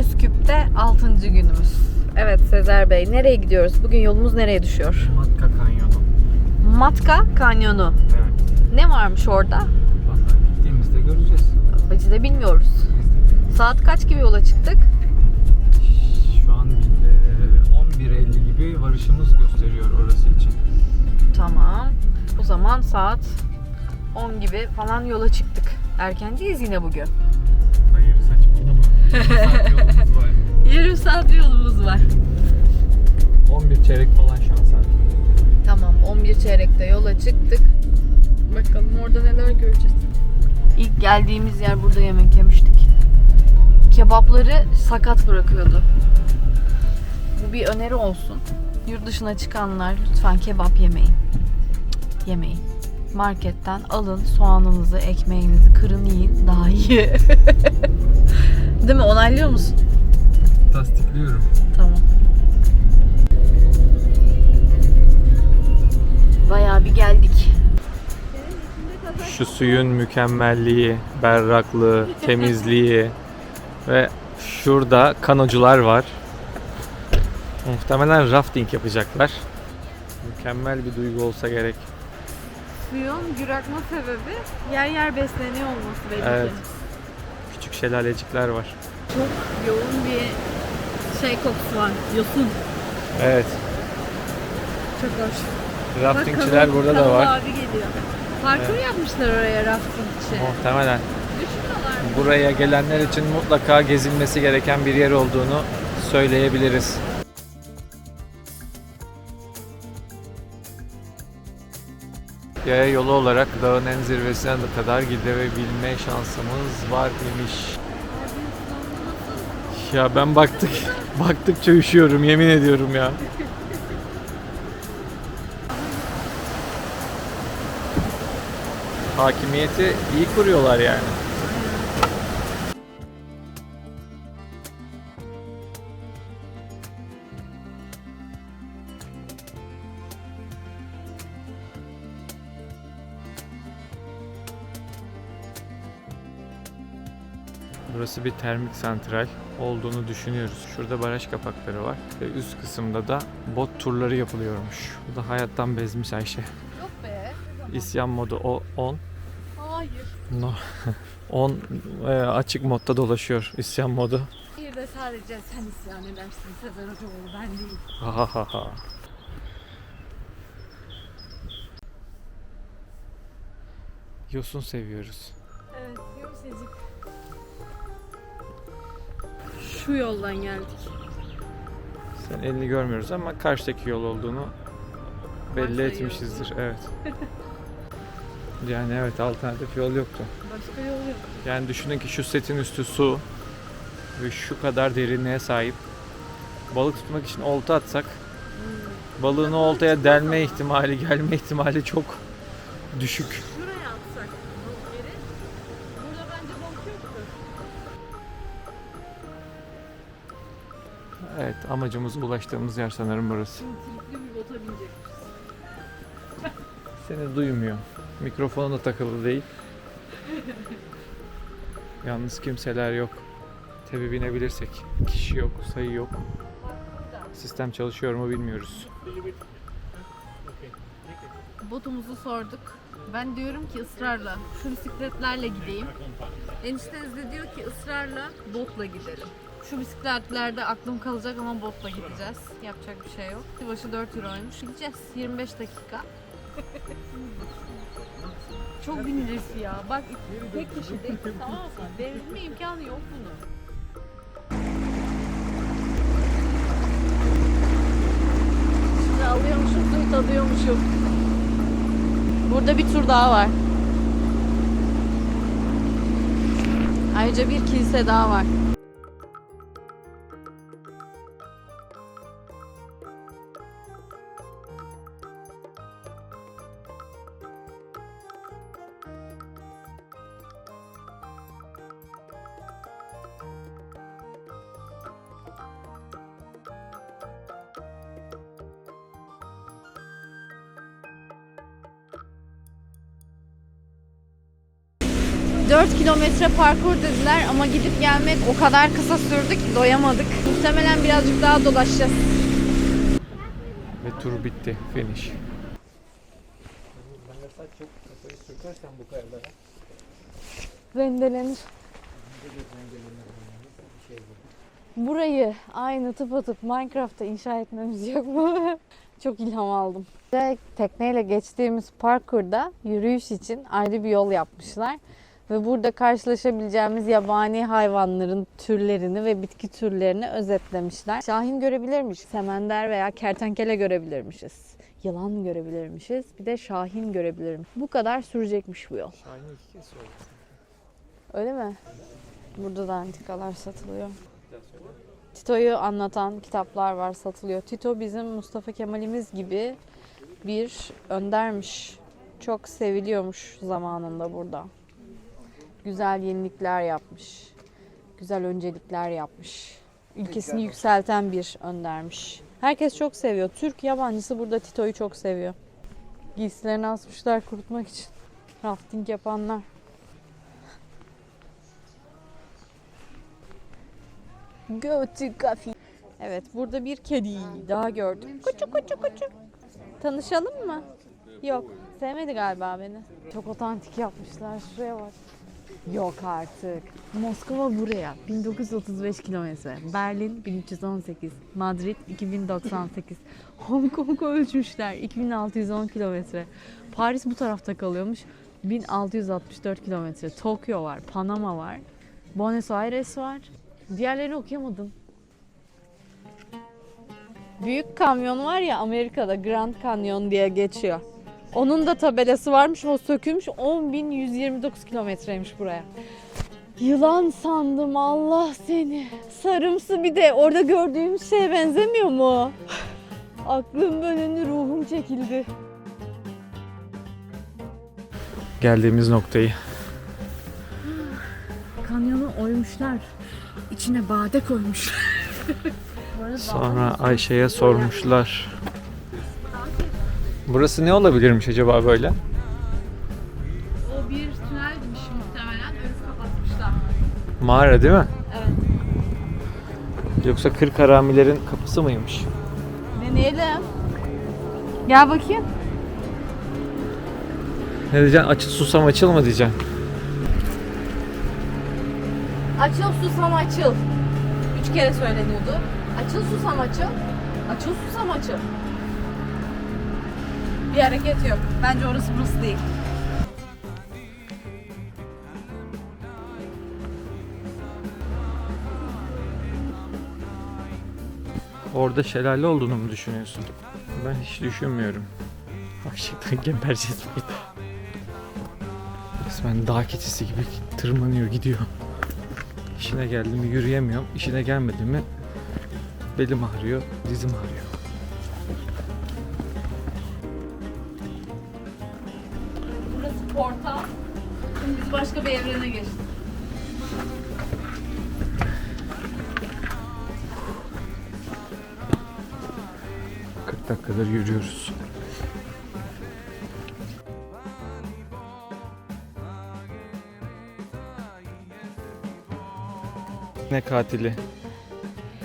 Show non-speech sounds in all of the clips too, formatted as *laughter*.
Üsküp'te 6. günümüz. Evet Sezer Bey nereye gidiyoruz? Bugün yolumuz nereye düşüyor? Matka Kanyonu. Matka Kanyonu. Evet. Ne varmış orada? Vallahi gittiğimizde göreceğiz. Biz de bilmiyoruz. Saat kaç gibi yola çıktık? Şu an e, 11.50 gibi varışımız gösteriyor orası için. Tamam. O zaman saat 10 gibi falan yola çıktık. Erkenciyiz yine bugün. Yarım saat yolumuz var. 11 çeyrek falan şu an saat. Tamam 11 çeyrekte yola çıktık. Bakalım orada neler göreceğiz. İlk geldiğimiz yer burada yemek yemiştik. Kebapları sakat bırakıyordu. Bu bir öneri olsun. Yurt dışına çıkanlar lütfen kebap yemeyin. Yemeyin. Marketten alın soğanınızı, ekmeğinizi kırın yiyin daha iyi. *laughs* Değil mi? Onaylıyor musun? Tasdikliyorum. Tamam. Bayağı bir geldik. Şu suyun mükemmelliği, berraklığı, *laughs* temizliği ve şurada kanocular var. Muhtemelen rafting yapacaklar. Mükemmel bir duygu olsa gerek. Suyun gürakma sebebi yer yer besleniyor olması belli Evet. ki. Küçük şelalecikler var. Çok yoğun bir şey kokusu var. Yosun. Evet. Çok hoş. Raftingçiler Bak, burada da var. Abi geliyor. Parkur yapmışlar oraya rafting için. Muhtemelen. Buraya gelenler için mutlaka gezilmesi gereken bir yer olduğunu söyleyebiliriz. Yaya yolu olarak dağın en zirvesine kadar gidebilme şansımız var imiş. Ya ben baktık, *laughs* baktıkça üşüyorum yemin ediyorum ya. Hakimiyeti iyi kuruyorlar yani. Burası bir termik santral olduğunu düşünüyoruz. Şurada baraj kapakları var ve üst kısımda da bot turları yapılıyormuş. Bu da hayattan bezmiş Ayşe. Yok be. İsyan modu o 10. Hayır. No. *laughs* 10 e, açık modda dolaşıyor isyan modu. Bir de sadece sen isyan edersin Sezer Hocaoğlu ben değil. Ha ha ha. Yosun seviyoruz. Evet yumuşacık. Şu yoldan geldik. Sen elini görmüyoruz ama karşıdaki yol olduğunu belli Varsayıyor. etmişizdir. Evet. *laughs* Yani evet alternatif yol yoktu. Başka yol yok. Yani düşünün ki şu setin üstü su ve şu kadar derinliğe sahip. Balık tutmak için olta atsak balığın o oltaya delme ihtimali, gelme ihtimali çok düşük. Evet amacımıza ulaştığımız yer sanırım burası. *laughs* Seni duymuyor. Mikrofonu da takılı değil. *laughs* Yalnız kimseler yok. Tabi binebilirsek. Kişi yok, sayı yok. Sistem çalışıyor mu bilmiyoruz. Botumuzu sorduk. Ben diyorum ki ısrarla şu bisikletlerle gideyim. Enişteniz de diyor ki ısrarla botla gidelim. Şu bisikletlerde aklım kalacak ama botla gideceğiz. Yapacak bir şey yok. Başı 4 euroymuş. Gideceğiz 25 dakika. Çok binilirsi ya. Bak tek kişi değil tamam mı? İmkanı yok bunun. Şimdi alıyormuşum, suyu tadıyormuşum. Burada bir tur daha var. Ayrıca bir kilise daha var. 4 kilometre parkur dediler ama gidip gelmek o kadar kısa sürdü ki doyamadık. Muhtemelen birazcık daha dolaşacağız. Ve tur bitti. Finish. Rendelenir. Burayı aynı tıpatıp Minecraft'ta inşa etmemiz yok mu? *laughs* Çok ilham aldım. Ve tekneyle geçtiğimiz parkurda yürüyüş için ayrı bir yol yapmışlar. Ve burada karşılaşabileceğimiz yabani hayvanların türlerini ve bitki türlerini özetlemişler. Şahin görebilirmiş, semender veya kertenkele görebilirmişiz. Yılan görebilirmişiz. Bir de şahin görebilirim. Bu kadar sürecekmiş bu yol. Şahin iki kez oldu. Öyle mi? Burada da antikalar satılıyor. Tito'yu anlatan kitaplar var satılıyor. Tito bizim Mustafa Kemal'imiz gibi bir öndermiş. Çok seviliyormuş zamanında burada. Güzel yenilikler yapmış. Güzel öncelikler yapmış. Ülkesini yükselten bir öndermiş. Herkes çok seviyor. Türk yabancısı burada Tito'yu çok seviyor. Giysilerini asmışlar kurutmak için. Rafting yapanlar. Go to coffee. Evet burada bir kedi daha gördüm. Kuçu kuçu kuçu. Tanışalım mı? Yok. Sevmedi galiba beni. Çok otantik yapmışlar. Şuraya bak. Yok artık. Moskova buraya 1935 kilometre. Berlin 1318. Madrid 2098. *laughs* Hong Kong'u ölçmüşler 2610 kilometre. Paris bu tarafta kalıyormuş. 1664 kilometre. Tokyo var, Panama var. Buenos Aires var. Diğerlerini okuyamadım. Büyük kamyon var ya Amerika'da Grand Canyon diye geçiyor. Onun da tabelası varmış o sökülmüş 10.129 kilometreymiş buraya. Yılan sandım Allah seni. Sarımsı bir de orada gördüğümüz şeye benzemiyor mu? Aklım bölündü ruhum çekildi. Geldiğimiz noktayı. Kanyonu oymuşlar. İçine bade koymuşlar. Sonra Ayşe'ye sormuşlar. Burası ne olabilirmiş acaba böyle? O bir tünelmiş muhtemelen. Örüp kapatmışlar. Mağara değil mi? Evet. Yoksa kırk haramilerin kapısı mıymış? Deneyelim. Gel bakayım. Ne diyeceksin? Açıl susam açıl mı diyeceksin? Açıl susam açıl. Üç kere söyleniyordu. Açıl susam açıl. Açıl susam açıl. Bir hareket yok. Bence orası burası değil. Orada şelale olduğunu mu düşünüyorsun? Ben hiç düşünmüyorum. Gerçekten gebereceğiz burada. Resmen dağ keçisi gibi tırmanıyor gidiyor. İşine geldi mi yürüyemiyorum. İşine gelmedi mi belim ağrıyor, dizim ağrıyor. Portal. Şimdi biz başka bir evrene geçtik. Hı. 40 dakikadır yürüyoruz. Ne katili?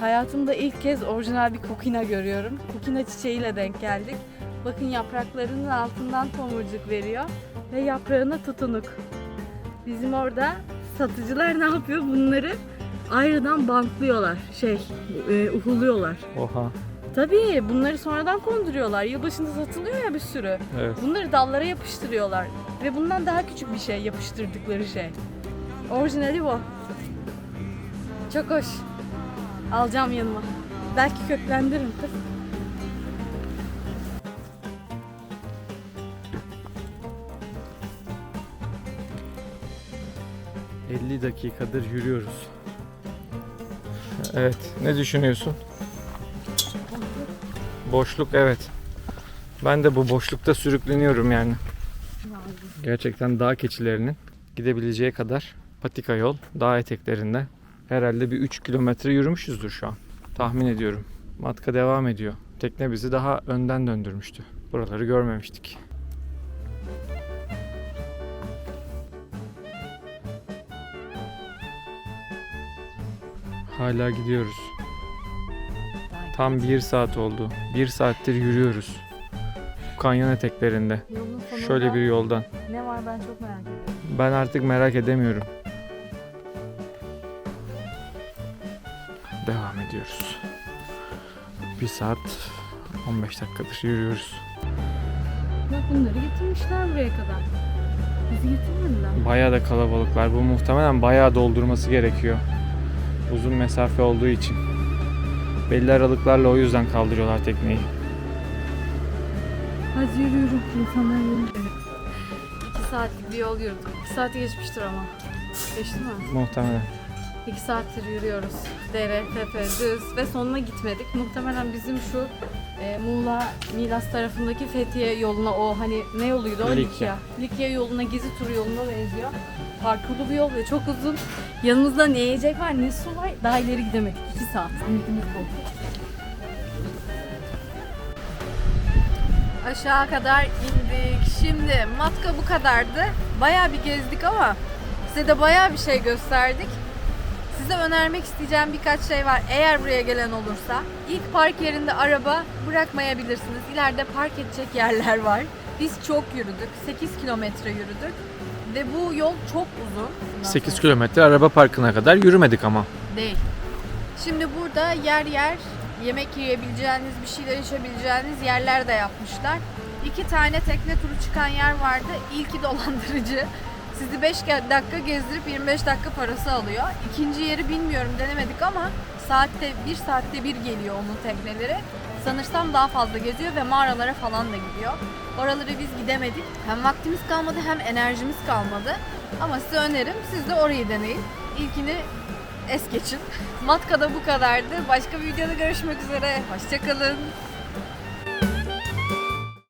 Hayatımda ilk kez orijinal bir kokina görüyorum. Kokina çiçeğiyle denk geldik. Bakın yapraklarının altından tomurcuk veriyor ve yaprağına tutunuk. Bizim orada satıcılar ne yapıyor? Bunları ayrıdan bantlıyorlar. Şey, e, uhuluyorlar. Oha. Tabii bunları sonradan konduruyorlar. Yılbaşında satılıyor ya bir sürü. Evet. Bunları dallara yapıştırıyorlar. Ve bundan daha küçük bir şey yapıştırdıkları şey. Orijinali bu. Çok hoş. Alacağım yanıma. Belki köklendiririm kız. 50 dakikadır yürüyoruz. Evet. Ne düşünüyorsun? Boşluk evet. Ben de bu boşlukta sürükleniyorum yani. Gerçekten dağ keçilerinin gidebileceği kadar patika yol dağ eteklerinde. Herhalde bir 3 kilometre yürümüşüzdür şu an. Tahmin ediyorum. Matka devam ediyor. Tekne bizi daha önden döndürmüştü. Buraları görmemiştik. Hala gidiyoruz. Tam bir saat oldu. Bir saattir yürüyoruz. Bu kanyon eteklerinde. Yolun sonunda Şöyle bir yoldan. ne var ben çok merak ediyorum. Ben artık merak edemiyorum. Devam ediyoruz. Bir saat 15 dakikadır yürüyoruz. Bak bunları getirmişler buraya kadar. Bizi getirmediler. Bayağı da kalabalıklar. Bu muhtemelen bayağı doldurması gerekiyor. Uzun mesafe olduğu için. Belli aralıklarla o yüzden kaldırıyorlar tekneyi. Hadi yürüyorum. İnsanlar yürüyor. İki saatlik bir yol yürüdüm. İki saati geçmiştir ama. Geçti mi? Muhtemelen. İki saattir yürüyoruz. Dere, tepe, düz ve sonuna gitmedik. Muhtemelen bizim şu e, Muğla, Milas tarafındaki Fethiye yoluna o hani ne yoluydu o? Likya. Likya. Likya yoluna, Gezi turu yoluna benziyor. Parkurlu bir yol ve çok uzun. Yanımızda ne yiyecek var ne su var. Daha ileri gidemedik. İki saat. Ümitimiz bu. Aşağı kadar indik. Şimdi matka bu kadardı. Bayağı bir gezdik ama size de bayağı bir şey gösterdik. Size önermek isteyeceğim birkaç şey var. Eğer buraya gelen olursa ilk park yerinde araba bırakmayabilirsiniz. İleride park edecek yerler var. Biz çok yürüdük. 8 kilometre yürüdük. Ve bu yol çok uzun. Bundan 8 sonra- kilometre araba parkına kadar yürümedik ama. Değil. Şimdi burada yer yer yemek yiyebileceğiniz, bir şeyler içebileceğiniz yerler de yapmışlar. İki tane tekne turu çıkan yer vardı. İlki dolandırıcı. Sizi 5 dakika gezdirip 25 dakika parası alıyor. İkinci yeri bilmiyorum denemedik ama saatte bir saatte bir geliyor onun tekneleri. Sanırsam daha fazla geziyor ve mağaralara falan da gidiyor. Oraları biz gidemedik. Hem vaktimiz kalmadı hem enerjimiz kalmadı. Ama size önerim siz de orayı deneyin. İlkini es geçin. *laughs* Matka'da bu kadardı. Başka bir videoda görüşmek üzere. Hoşçakalın.